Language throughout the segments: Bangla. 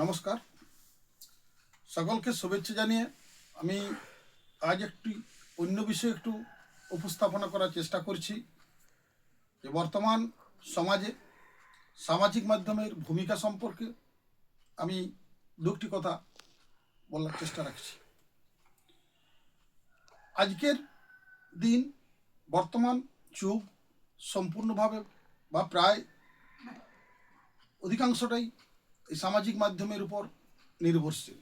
নমস্কার। সকলকে শুভেচ্ছা জানিয়ে আমি আজ একটি অন্য বিষয়ে একটু উপস্থাপনা করার চেষ্টা করছি। যে বর্তমান সমাজে সামাজিক মাধ্যমের ভূমিকা সম্পর্কে আমি দুটি কথা বলার চেষ্টা রাখছি। আজকের দিন বর্তমান যুগ সম্পূর্ণভাবে বা প্রায় অধিকাংশটাই এই সামাজিক মাধ্যমের উপর নির্ভরশীল।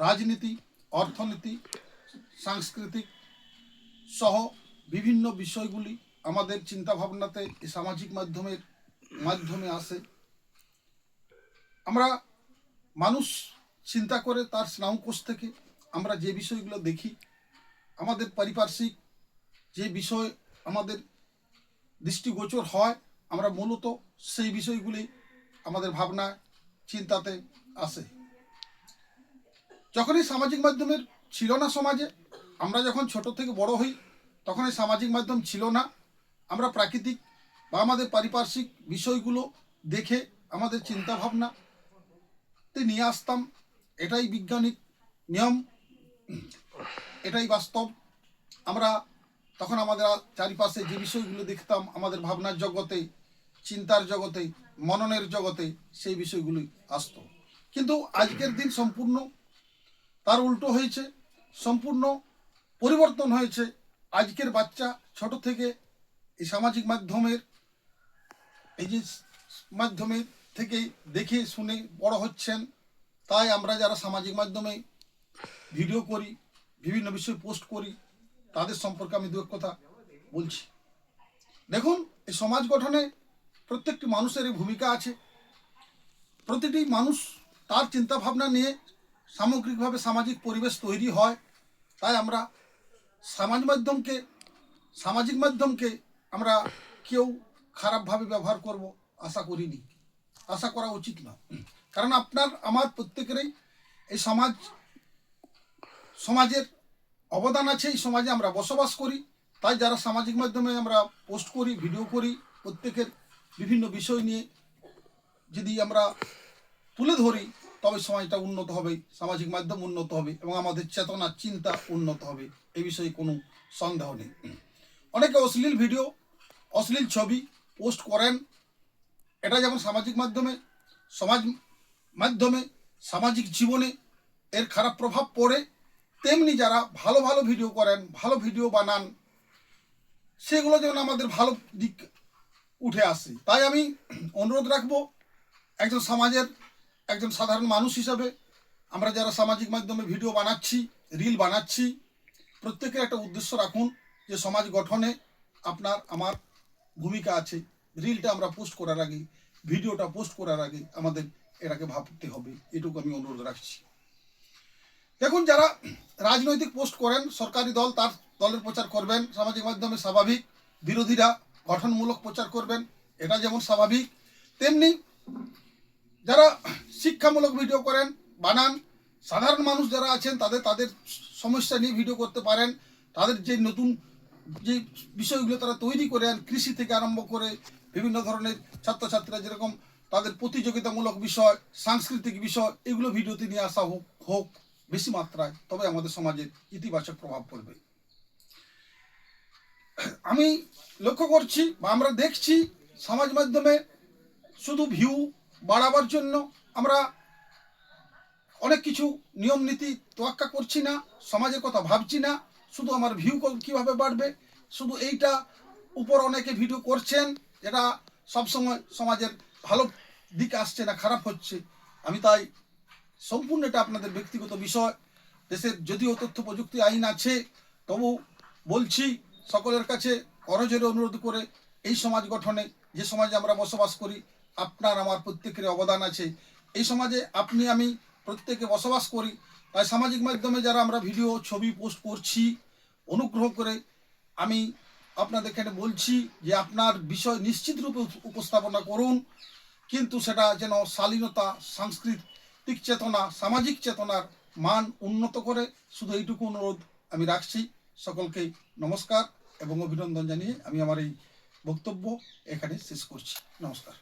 রাজনীতি, অর্থনীতি, সাংস্কৃতিক সহ বিভিন্ন বিষয়গুলি আমাদের চিন্তাভাবনাতে এই সামাজিক মাধ্যমের মাধ্যমে আসে। আমরা মানুষ চিন্তা করে তার স্নায়ুকোষ থেকে আমরা যে বিষয়গুলো দেখি, আমাদের পারিপার্শ্বিক যে বিষয় আমাদের দৃষ্টিগোচর হয়, আমরা মূলত সেই বিষয়গুলি আমাদের ভাবনা, চিন্তাতে আসে যখন এই সামাজিক মাধ্যমের ছিল না সমাজে, আমরা যখন ছোট থেকে বড় হই, তখন এই সামাজিক মাধ্যম ছিল না। আমরা প্রাকৃতিক বা আমাদের পারিপার্শ্বিক বিষয়গুলো দেখে আমাদের চিন্তা ভাবনা তে নিয়ে আসতাম। এটাই বিজ্ঞানিক নিয়ম, এটাই বাস্তব। আমরা তখন আমাদের চারিপাশে যে বিষয়গুলো দেখতাম, আমাদের ভাবনার জগতে চিন্তার জগতে মননের জগতে সেই বিষয়গুলি আসতো। কিন্তু আজকের দিন সম্পূর্ণ তার উল্টো হয়েছে, সম্পূর্ণ পরিবর্তন হয়েছে। আজকের বাচ্চা ছোট থেকে এই সামাজিক মাধ্যমের, এই যে মাধ্যমে থেকে দেখে শুনে বড় হচ্ছেন, তাই আমরা যারা সামাজিক মাধ্যমে ভিডিও করি, বিভিন্ন বিষয় পোস্ট করি, তাদের সম্পর্কে আমি দু এক কথা বলছি। দেখুন, এই সমাজ গঠনে প্রত্যেকটি মানুষেরই ভূমিকা আছে। প্রতিটি মানুষ তার চিন্তা ভাবনা নিয়ে সামগ্রিকভাবে সামাজিক পরিবেশ তৈরি হয়। তাই আমরা সমাজ মাধ্যমকে, সামাজিক মাধ্যমকে আমরা কেউ খারাপভাবে ব্যবহার করব আশা করিনি। আশা করা উচিত না। কারণ আপনার, আমার প্রত্যেকেরই এই সমাজ, সমাজের অবদান আছে, এই সমাজে আমরা বসবাস করি। তাই যারা সামাজিক মাধ্যমে আমরা পোস্ট করি, ভিডিও করি, প্রত্যেকের বিভিন্ন বিষয় নিয়ে যদি আমরা তুলে ধরি, তবে সমাজটা উন্নত হবে, সামাজিক মাধ্যম উন্নত হবে এবং আমাদের চেতনা, চিন্তা উন্নত হবে। এ বিষয়ে কোনো সন্দেহ নেই। অনেকে অশ্লীল ভিডিও, অশ্লীল ছবি পোস্ট করেন। এটা যেমন সামাজিক মাধ্যমে, সমাজ মাধ্যমে, সামাজিক জীবনে এর খারাপ প্রভাব পড়ে, তেমনি যারা ভালো ভালো ভিডিও করেন, ভালো ভিডিও বানান, সেগুলো যেমন আমাদের ভালো দিক উঠে আসে। তাই আমি অনুরোধ রাখব, একজন সমাজের একজন সাধারণ মানুষ হিসাবে, আমরা যারা সামাজিক মাধ্যমে ভিডিও বানাচ্ছি, রিল বানাচ্ছি, প্রত্যেকের একটা উদ্দেশ্য রাখুন যে সমাজ গঠনে আপনার, আমার ভূমিকা আছে। রিলটা আমরা পোস্ট করার আগে, ভিডিওটা পোস্ট করার আগে আমাদের এটাকে ভাবতে হবে। এটুকু আমি অনুরোধ রাখছি। দেখুন, যারা রাজনৈতিক পোস্ট করেন, সরকারি দল, তার দলের প্রচার করবেন, সামাজিক মাধ্যমে স্বাভাবিক বিরোধীরা গঠনমূলক প্রচার করবেন, এটা যেমন স্বাভাবিক, তেমনি যারা শিক্ষামূলক ভিডিও করেন, বানান, সাধারণ মানুষ যারা আছেন, তাদের তাদের সমস্যা নিয়ে ভিডিও করতে পারেন, তাদের যে নতুন যে বিষয়গুলো তারা তৈরি করেন কৃষি থেকে আরম্ভ করে বিভিন্ন ধরনের ছাত্রছাত্রীরা যেরকম তাদের প্রতিযোগিতামূলক বিষয়, সাংস্কৃতিক বিষয়, এগুলো ভিডিওতে নিয়ে আসা হোক হোক, বেশি মাত্রায়, তবে আমাদের সমাজের ইতিবাচক প্রভাব পড়বে। আমি লক্ষ্য করছি বা আমরা দেখছি সমাজ মাধ্যমে শুধু ভিউ বাড়াবার জন্য আমরা অনেক কিছু নিয়ম নীতি তোয়াক্কা করছি না, সমাজের কথা ভাবছি না, শুধু আমার ভিউ কীভাবে বাড়বে, শুধু এইটা উপর অনেকে ভিডিও করছেন এটা সবসময় সমাজের ভালো দিক আসছে না খারাপ হচ্ছে। আমি তাই সম্পূর্ণ এটা আপনাদের ব্যক্তিগত বিষয়, দেশের যদিও তথ্য প্রযুক্তি আইন আছে, তবু বলছি সকলের কাছে করজোরে অনুরোধ করে এই সমাজ গঠনে, যে সমাজে আমরা বসবাস করি, আপনার আমার প্রত্যেকের অবদান আছে। এই সমাজে আপনি, আমি প্রত্যেকে বসবাস করি। তাই সামাজিক মাধ্যমে যারা আমরা ভিডিও, ছবি পোস্ট করছি, অনুগ্রহ করে আমি আপনাদের এখানে বলছি যে আপনার বিষয় নিশ্চিত রূপে উপস্থাপনা করুন। কিন্তু সেটা যেন শালীনতা, সাংস্কৃতিক চেতনা, সামাজিক চেতনার মান উন্নত করে, শুধু এইটুকু অনুরোধ আমি রাখছি। সকলকে নমস্কার এবং অভিনন্দন জানিয়ে আমি আমার এই বক্তব্য এখানে শেষ করছি। নমস্কার।